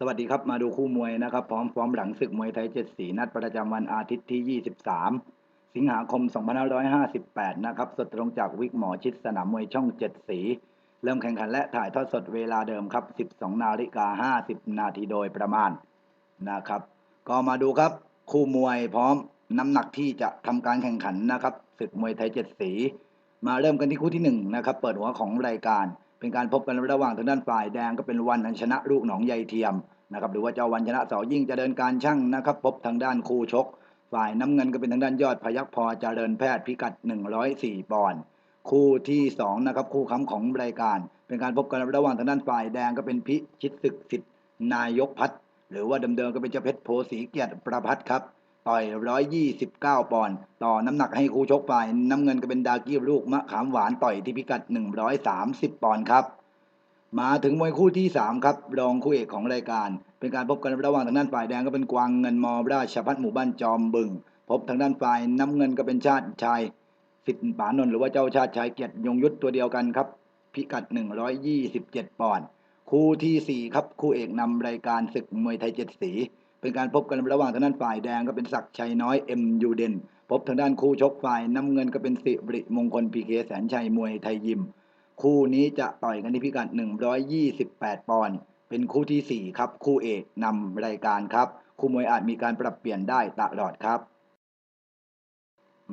สวัสดีครับ มาดูคู่มวยนะครับ พร้อมฟอร์มหลังศึกมวยไทยเจ็ดสีนัดประจำวันอาทิตย์ที่ 23 สิงหาคม 2558 นะครับ สดตรงจากวิกหมอชิดสนามมวยช่องเจ็ดสี เริ่มแข่งขันและถ่ายทอดสดเวลาเดิมครับ 12 นาฬิกา 50 นาทีโดยประมาณนะครับ ก็มาดูครับคู่มวยพร้อมน้ำหนักที่จะทำการแข่งขันนะครับศึกมวยไทยเจ็ดสี มาเริ่มกันที่คู่ที่หนึ่งนะครับเปิดหัวของรายการ เป็นการพบกันระหว่างทางด้านฝ่ายแดงก็เป็นวันอันชนะลูกหนองใยเทียมนะครับหรือว่าเจ้าวันชนะเสายิ่งจเจริญการช่างนะครับพบทางด้านคู่ชก ฝ่ายน้ำเงินก็เป็นทางด้านยอดพยัคฆ์พอเจริญแพทย์พิกัด 104ปอนด์คู่ที่สองนะครับคู่ค้ำของรายการ เป็นการพบกันระหว่างทางด้านฝ่ายแดงก็เป็นพิชิตศึกสิทธิ์นายกพัฒหรือว่าเดิมๆก็เป็นเจ้าเพชรโพสีเกียรติประพัฒครับ ต่อย129ปอนด์ต่อน้ำหนักให้คู่ชกฝ่ายน้ำเงินก็เป็นดากี้ลูกมะขามหวานต่อยที่พิกัด130ปอนด์ครับ มาถึงมวยคู่ที่3ครับรองคู่เอกของรายการ เป็นการพบกันระหว่างทางด้านฝ่ายแดงก็เป็นกวางเงินมอราชพัฒหมู่บ้านจอมบึง พบทางด้านฝ่ายน้ำเงินก็เป็นชาติชายสิทธิ์ปานนท์หรือว่าเจ้าชาติชายเกียรติยงยุทธตัวเดียวกันครับ พิกัด 127 ปอนด์คู่ทีสี่4 ครับ คู่เอกนำรายการศึกมวยไทยเจ็ดสี เป็นการพบกันระหว่างทางด้านฝ่ายแดงก็เป็นศักชัยน้อยเอ็มยูเดนพบทางด้านคู่ชกฝ่ายน้ำเงินก็เป็นสิริมงคลพีเคแสนชัยมวยไทยยิม คู่นี้จะต่อยกันที่พิกัด 128 ปอนด์เป็นคู่ทีสี่4 ครับ คู่เอกนำรายการครับ คู่มวยอาจมีการปรับเปลี่ยนได้ตลอดครับ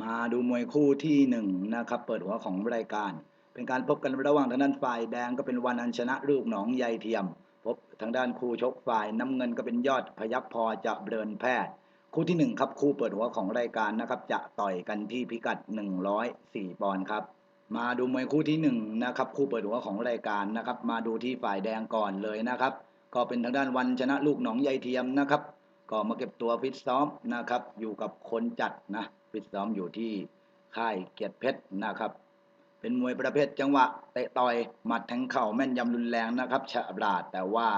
มาดูมวยคู่ที่หนึ่งนะครับเปิดหัวของรายการ เป็นการพบกันระหว่างทางด้านฝ่ายแดงก็เป็นวันอันชนะลูกหนองใยเทียม พบทางด้านคู่ชกฝ่ายน้ำเงินก็เป็นยอดพยัคฆ์พอจะเบินแพทย์ คู่ที่หนึ่งครับคู่เปิดหัวของรายการนะครับ จะต่อยกันที่พิกัด 104 ปอนด์ครับมาดูมวยคู่ที่หนึ่งนะครับคู่เปิดหัวของรายการนะครับ มาดูที่ฝ่ายแดงก่อนเลยนะครับ ก็เป็นทางด้านวันชนะลูกหนองใยเทียมนะครับ ก็มาเก็บตัวฟิตซ้อมนะครับ อยู่กับคนจัดนะฟิตซ้อมอยู่ที่ค่ายเกียรติเพชรนะครับ เป็นมวยประเภทจังหวะเตะต่อยหมัดแทงเข่าแม่นยำรุนแรงนะครับฉะบราดแต่ว่า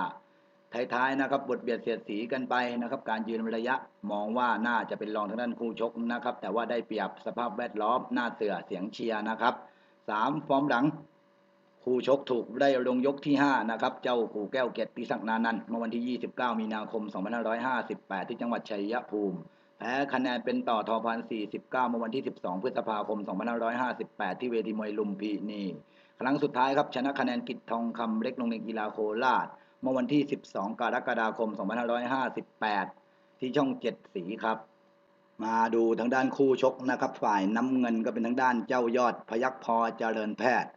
ท้ายๆนะครับบทเบียดเสียดสีกันไปนะครับ การยืนระยะมองว่าน่าจะเป็นรองทางด้านคู่ชกนะครับ แต่ว่าได้เปรียบสภาพแวดล้อมหน้าเสือเสียงเชียร์นะครับสามฟอร์มหลังคู่ชกถูกได้ลงยกที่ 5 นะครับ เจ้ากู่แก้วเกียรติศักดิ์นานันท์เมื่อวันที่ 29 มีนาคม 2558 ที่จังหวัดชัยภูมิ แพ้คะแนนเป็นต่อทอพัน49เก้าเมื่อวันที่12พฤษภาคม2558ที่เวทีมวยลุมพินีครั้งสุดท้ายครับชนะคะแนนกิจทองคำเล็กลงในกีฬาโคราช เมื่อวันที่ 12 กรกฎาคม 2558 ที่ช่อง7สีครับ มาดูทางด้านคู่ชกนะครับ ฝ่ายน้ำเงินก็เป็นทางด้านเจ้ายอดพยัคฆ์พอเจริญแพทย์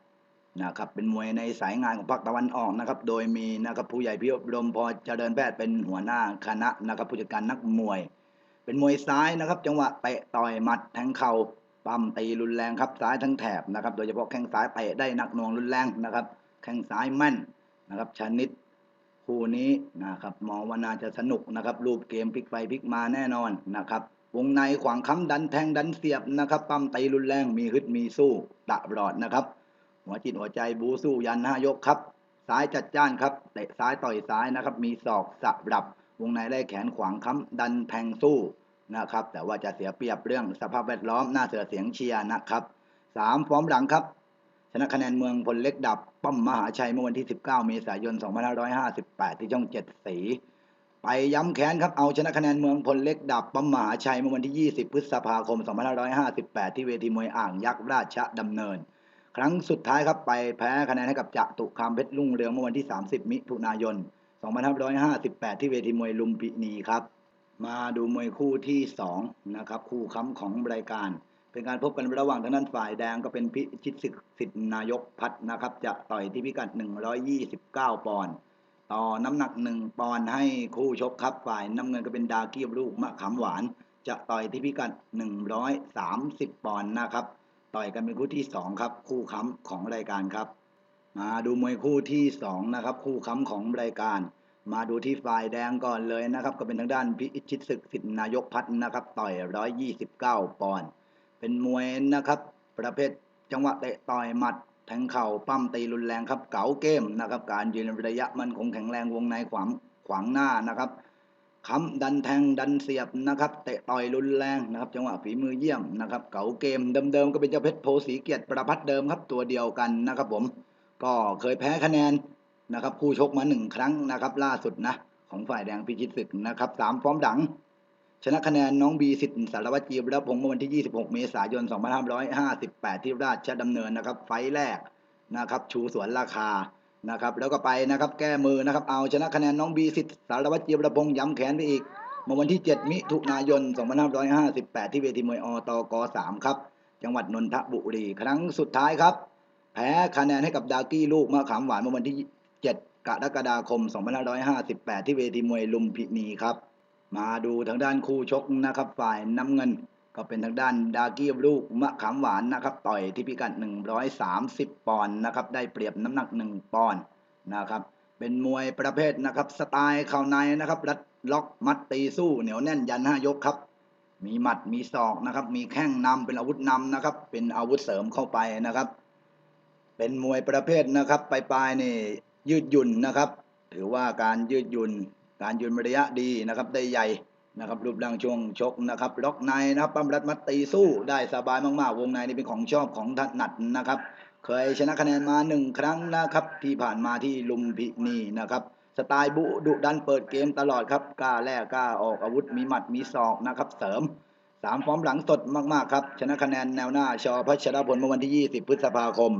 นะครับเป็นมวยในสายงานของภาคตะวันออกนะครับ โดยมีนะครับผู้ใหญ่พิรมพอเจริญแพทย์เป็นหัวหน้าคณะนะครับผู้จัดการนักมวย เป็นมวยซ้ายนะครับ จังหวะเตะต่อยหมัดแทงเข่าปั้มตีรุนแรงครับซ้ายทั้งแถบนะครับ โดยเฉพาะแข้งซ้ายเตะได้หนักหน่วงรุนแรงนะครับ แข้งซ้ายแม่นนะครับชนิดคู่นี้นะครับมองว่าน่าจะสนุกนะครับ รูปเกมพลิกไปพลิกมาแน่นอนนะครับวงในขวางค้ำดันแทงดันเสียบนะครับปั้มตีรุนแรงมีฮึดมีสู้ตลอดนะครับ หัวจิตหัวใจบูสู้ยันห้ายกครับซ้ายจัดจ้านครับเตะซ้ายต่อยซ้ายนะครับ มีศอกสับรับ วงในไล่แขนขวางค้ำดันแทงสู้ นะครับ แต่ว่าจะเสียเปรียบเรื่องสภาพแวดล้อมหน้าเสือเสียงเชียร์นะครับสามฟอร์มหลังครับ ชนะคะแนนเมืองพลเล็กดับป้อมมหาชัยเมื่อวันที่ 19 เมษายน 2558 ที่ช่องเจ็ดสี ไปย้ำแค้นครับเอาชนะคะแนนเมืองพลเล็กดับป้อมมหาชัยเมื่อวันที่ 20 พฤษภาคม 2558 ที่เวทีมวยอ่างยักษ์ราชดำเนิน ครั้งสุดท้ายครับไปแพ้คะแนนให้กับจะตุคามเพชรลุ่งเรืองเมื่อวันที่ 30 มิถุนายน 2558 ที่เวทีมวยลุมพินีครับ มาดูมวยคู่ที่2นะครับคู่ค้ำของรายการ เป็นการพบกันระหว่างทางด้านฝ่ายแดงก็เป็นพิชิตศึกสิทธินายกพัฒนะครับ จะต่อยที่พิกัด 129 ปอนด์ต่อน้ำหนัก 1 ปอนด์ให้คู่ชกครับฝ่ายน้ำเงินก็เป็นดากี้ลูกมะขามหวาน จะต่อยที่พิกัด 130 ปอนด์นะครับ ต่อยกันเป็นคู่ที่ 2 ครับ คู่ค้ำของรายการครับ มาดูมวยคู่ที่2นะครับคู่ค้ำของรายการ มาดูที่ฝ่ายแดงก่อนเลยนะครับ ก็เป็นทางด้านพิชิตศึกสิทธินายกพัฒน์นะครับ ต่อย 129 ปอนด์เป็นมวยนะครับ ประเภทจังหวะเตะต่อยหมัดแทงเข่าปั้มตีรุนแรงครับ เก๋าเกมนะครับ การยืนระยะมันคงแข็งแรงวงในขวางขวางหน้านะครับค้ำดันแทงดันเสียบนะครับ เตะต่อยรุนแรงนะครับ จังหวะฝีมือเยี่ยมนะครับ เก๋าเกมเดิมๆก็เป็นเจ้าเพชรโพสีเกียรติประพัฒน์เดิมครับตัวเดียวกันนะครับ ผม ก็เคยแพ้คะแนน นะครับคู่ชกมาหนึ่งครั้งนะครับ ล่าสุดนะ ของฝ่ายแดงพิชิตศึกนะครับสามฟอร์มหลัง ชนะคะแนนน้องบีสิทธิ์สารวัตรจีบระพงศ์เมื่อวันที่ 26 เมษายน 2558 ที่ราชดำเนินนะครับ ไฟแรกนะครับ ชูสวนราคานะครับ แล้วก็ไปนะครับ แก้มือนะครับ เอาชนะคะแนนน้องบีสิทธิ์สารวัตรจีบระพงศ์ย้ำแขนไปอีกเมื่อวันที่ 7 มิถุนายน 2558 ที่เวทีมวยอตก3ครับ จังหวัดนนทบุรี ครั้งสุดท้ายครับ แพ้คะแนนให้กับดากี้ลูกมะขามหวานเมื่อวันที่ 7 กรกฎาคม 2558 ที่เวทีมวยลุมพินีครับ มาดูทางด้านคู่ชกนะครับฝ่ายน้ำเงิน ก็เป็นทางด้านดากี้ลูกมะขามหวานนะครับ ต่อยที่พิกัด 130 ปอนด์นะครับ ได้เปรียบน้ำหนัก 1 ปอนด์นะครับ เป็นมวยประเภทนะครับ สไตล์เข่าในนะครับ รัดล็อกมัดตีสู้เหนียวแน่นยันห้ายกครับมีหมัดมีศอกนะครับ มีแข้งนำเป็นอาวุธนำนะครับ เป็นอาวุธเสริมเข้าไปนะครับ เป็นมวยประเภทนะครับปลายๆนี่ ยืดหยุ่นนะครับ ถือว่าการยืดหยุ่น การยืนระยะดีนะครับ ได้ใหญ่นะครับรูปร่างช่วงชกนะครับ ล็อกในนะครับปั้มรัดมัดตีสู้ได้สบายมากๆ วงในนี่เป็นของชอบของถนัดนะครับ เคยชนะคะแนนมาหนึ่งครั้งนะครับ ที่ผ่านมาที่ลุมพินีนะครับ สไตล์บุดุดันเปิดเกมตลอดครับกล้าแลกกล้าออกอาวุธมีหมัดมีศอกนะครับ เสริม สามฟอร์มหลังสดมาก ๆ ครับ ชนะคะแนนแนวหน้า ชอพัชรพลเมื่อวันที่ 20 พฤษภาคม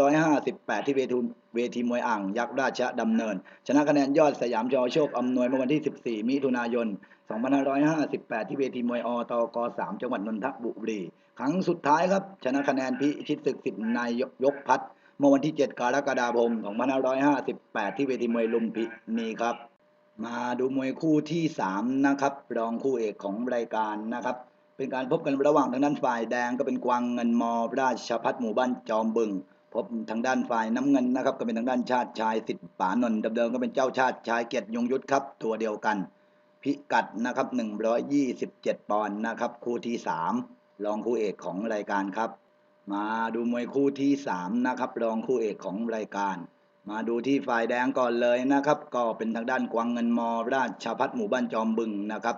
2558 ที่เวทีเวทีมวยอ่างยักษ์ราชดำเนิน ชนะคะแนนยอดสยามชอโชคอำนวยเมื่อวันที่ 14 มิถุนายน 2558 ที่เวทีมวยอตก 3 จังหวัดนนทบุรีครั้งสุดท้ายครับ ชนะคะแนนพิชิตศึกสิทธิ์นายยกพัฒเมื่อวันที่ 7 กรกฎาคม 2558 ที่เวทีมวยลุมพินีครับ มาดูมวยคู่ที่ 3 นะครับ รองคู่เอกของรายการนะครับ เป็นการพบกันระหว่างทางด้านฝ่ายแดงก็เป็นกวางเงินมอราชพัฒหมู่บ้านจอมบึง พบทางด้านฝ่ายน้ำเงินนะครับ ก็เป็นทางด้านชาติชายสิทธิ์ปานนท์เดิมๆก็เป็นเจ้าชาติชายเกียรติยงยุทธครับ ตัวเดียวกัน พิกัดนะครับ127 ปอนด์นะครับคู่ที่ 3 รองคู่เอกของรายการครับ มาดูมวยคู่ที่ 3 นะครับ รองคู่เอกของรายการ มาดูที่ฝ่ายแดงก่อนเลยนะครับ ก็เป็นทางด้านกวางเงินมอ ราชพัฒหมู่บ้านจอมบึงนะครับ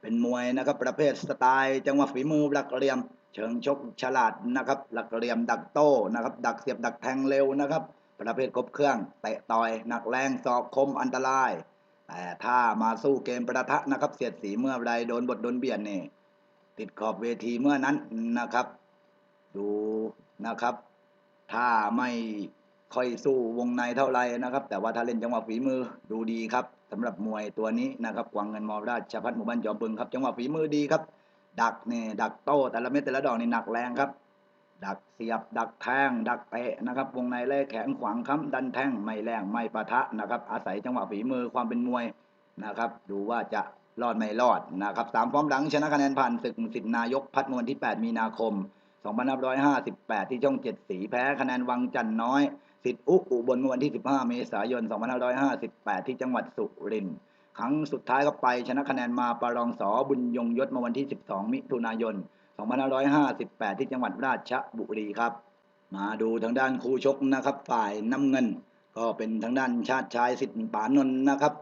เป็นมวยนะครับประเภทสไตล์ จังหวะฝีมือหลักเหลี่ยม เชิงชกฉลาดนะครับ หลักเหลี่ยมดักโต้นะครับ ดักเสียบดักแทงเร็วนะครับ ประเภทครบเครื่องเตะต่อยหนักแรงศอกคมอันตราย แต่ถ้ามาสู้เกมประทะนะครับ เสียดสีเมื่อไรโดนบทโดนเบียดนี่ติดขอบเวทีเมื่อนั้นนะครับ ดูนะครับ ถ้าไม่ ค่อยสู้วงในเท่าไหร่นะครับ แต่ว่าถ้าเล่นจังหวะฝีมือดูดีครับสำหรับมวยตัวนี้นะครับกวางเงินมอราชพัฒหมู่บ้านจอมบึงครับจังหวะฝีมือดีครับ ดักเนี่ยดักโต้แต่ละเม็ดแต่ละดอกนี่หนักแรงครับ ดักเสียบ ดักแทงดักเตะนะครับ วงในแล่แขนขวางค้ำดันแทงไม่แรงไม่ปะทะนะครับ อาศัยจังหวะฝีมือความเป็นมวยนะครับ ดูว่าจะรอดไม่รอดนะครับสามฟอร์มหลังชนะคะแนนผ่านศึกสิทธินายกพัฒน์เมื่อวันที่ 8 มีนาคม2558 ที่ช่องเจ็ดสีแพ้คะแนนวังจันน้อย สิทธิอุอุบลเมื่อวันที่ 15 เมษายน 2558 ที่จังหวัดสุรินทร์ครั้งสุดท้ายก็ไปชนะคะแนนมาประรองสอบุญยงยศเมื่อวันที่ 12 มิถุนายน 2558 ที่จังหวัดราชบุรีครับ มาดูทางด้านคู่ชกนะครับ ฝ่ายน้ำเงิน ก็เป็นทางด้านชาติชายสิทธิ์ปานนท์นะครับ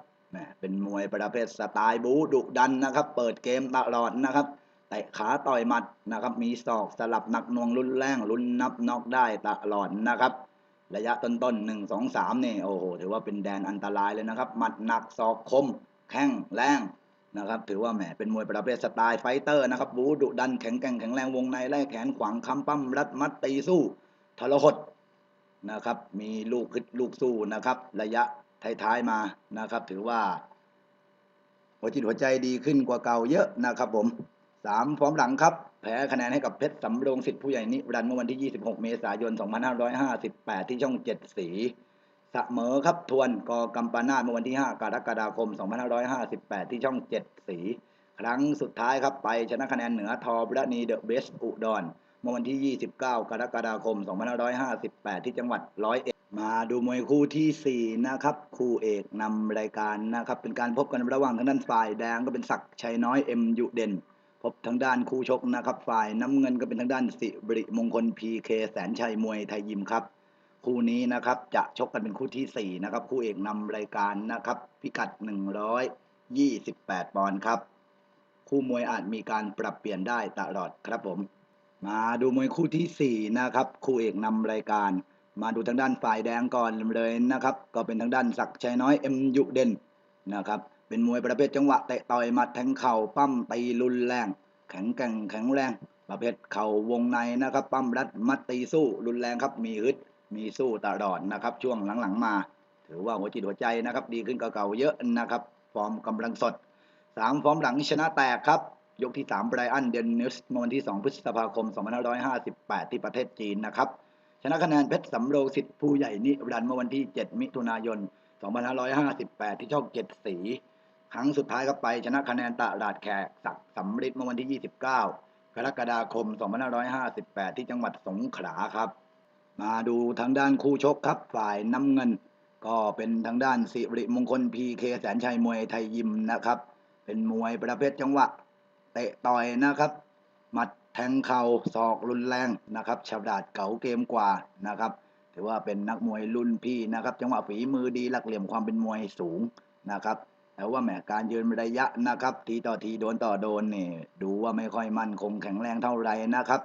เป็นมวยประเภทสไตล์บูดุดันนะครับ เปิดเกมตลอดนะครับเตะขาต่อยหมัดนะครับ มีศอกสลับหนักนวงรุนแรงรุนนับน็อกได้ตลอดนะครับ ระยะต้นๆหนึ่งสองสามเนี่ยโอ้โหถือว่าเป็นแดนอันตรายเลยนะครับ หมัดหนักศอกคม แข้งแรงนะครับ ถือว่าแหมเป็นมวยประเภทสไตล์ไฟเตอร์นะครับบูดุดันแข็งแกร่งแข็งแรงวงในไล่แขนขวางคำปั้มรัดมัดตีสู้ทรหดนะครับ มีลูกคึดลูกสู้นะครับ ระยะท้ายๆมานะครับ ถือว่า หัวจิตหัวใจดีขึ้นกว่าเก่าเยอะนะครับ ผมสามฟอร์มหลังครับ แพ้คะแนนให้กับเพชรสำโรงสิทธิ์ผู้ใหญ่นิรันดร์เมื่อวันที่ 26 เมษายน 2558 ที่ช่องเจ็ดสีเสมอครับทวนกอกัมปนาทเมื่อวันที่ 5 กรกฎาคม 2558 ที่ช่องเจ็ดสี ครั้งสุดท้ายครับไปชนะคะแนนเหนือทอบรณีเดอะเบสอุดรเมื่อวันที่ 29 กรกฎาคม 2558 ที่จังหวัดร้อยเอ็ดมาดูมวยคู่ที่ 4 นะครับ คู่เอกนำรายการนะครับ เป็นการพบกันระหว่างทางด้านฝ่ายแดงก็เป็นศักชัยน้อยเอ็มยุเด่น พบทางด้านคู่ชกนะครับ ฝ่ายน้ำเงินก็เป็นทางด้านสิริมงคลพีเคแสนชัยมวยไทยยิมครับ คู่นี้นะครับจะชกกันเป็นคู่ที่ 4 นะครับ คู่เอกนำรายการนะครับ พิกัด 128 ปอนด์ครับ คู่มวยอาจมีการปรับเปลี่ยนได้ตลอดครับผม มาดูมวยคู่ที่ 4 นะครับ คู่เอกนำรายการ มาดูทางด้านฝ่ายแดงก่อนเลยนะครับ ก็เป็นทางด้านศักชัยน้อยเอ็มยุเด่นนะครับ เป็นมวยประเภทจังหวะเตะต่อยหมัดแทงเข่าปั้มตีรุนแรง แข็งแกร่งแข็งแรง ประเภทเข่าวงในนะครับ ปั้มรัดมัดตีสู้รุนแรงครับ มีฮึดมีสู้ตลอดนะครับ ช่วงหลังๆมา ถือว่าหัวจิตหัวใจนะครับ ดีขึ้นกว่าเก่าเยอะนะครับฟอร์มกำลังสดสามฟอร์มหลังชนะแตกครับ ยกที่3ไบรอันเดนนิสเมื่อวันที่2พฤษภาคม 2558 ที่ประเทศจีนนะครับชนะคะแนนเพชรสำโรงสิทธิ์ผู้ใหญ่นิรันดร์เมื่อวันที่ 7 มิถุนายน 2558 ที่ช่องเจ็ดสี ครั้งสุดท้ายก็ไปชนะคะแนนตลาดแขกศักสำริดเมื่อวันที่ 29 กรกฎาคม 2558 ที่จังหวัดสงขลาครับ มาดูทางด้านคู่ชกครับ ฝ่ายน้ำเงิน ก็เป็นทางด้านสิริมงคลพีเคแสนชัยมวยไทยยิมนะครับ เป็นมวยประเภทจังหวะ เตะต่อยนะครับ หมัดแทงเข่าศอกรุนแรงนะครับฉลาดเก๋าเกมกว่านะครับถือว่าเป็นนักมวยรุ่นพี่นะครับ จังหวะฝีมือดีหลักเหลี่ยมความเป็นมวยสูงนะครับ แต่ว่าแหมการยืนระยะนะครับ ทีต่อทีโดนต่อโดนเนี่ยดูว่าไม่ค่อยมั่นคงแข็งแรงเท่าไหร่นะครับ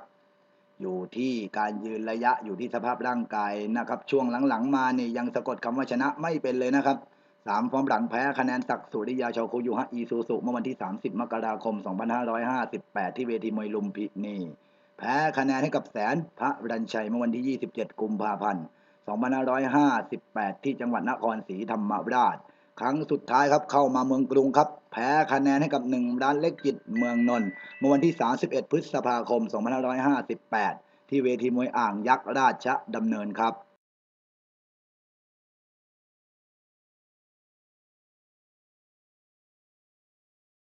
อยู่ที่การยืนระยะอยู่ที่สภาพร่างกายนะครับ ช่วงหลังๆมาเนี่ยยังสะกดคำว่าชนะไม่เป็นเลยนะครับสามฟอร์มหลังแพ้คะแนนศักดิ์สุริยาชาวคูยูฮะอีซูซุเมื่อวันที่ 30 มกราคม 2558 ที่เวทีมวยลุมพินีแพ้คะแนนให้กับแสนพระรัญชัยเมื่อวันที่ 27 กุมภาพันธ์ 2558 ที่จังหวัดนครศรีธรรมราช ครั้งสุดท้ายครับเข้ามาเมืองกรุงครับแพ้คะแนนให้กับหนึ่งร้านเล็กจิตเมืองนนท์เมื่อวันที่ 31 พฤษภาคม 2558 ที่เวทีมวยอ่างยักษ์ราชดำเนินครับ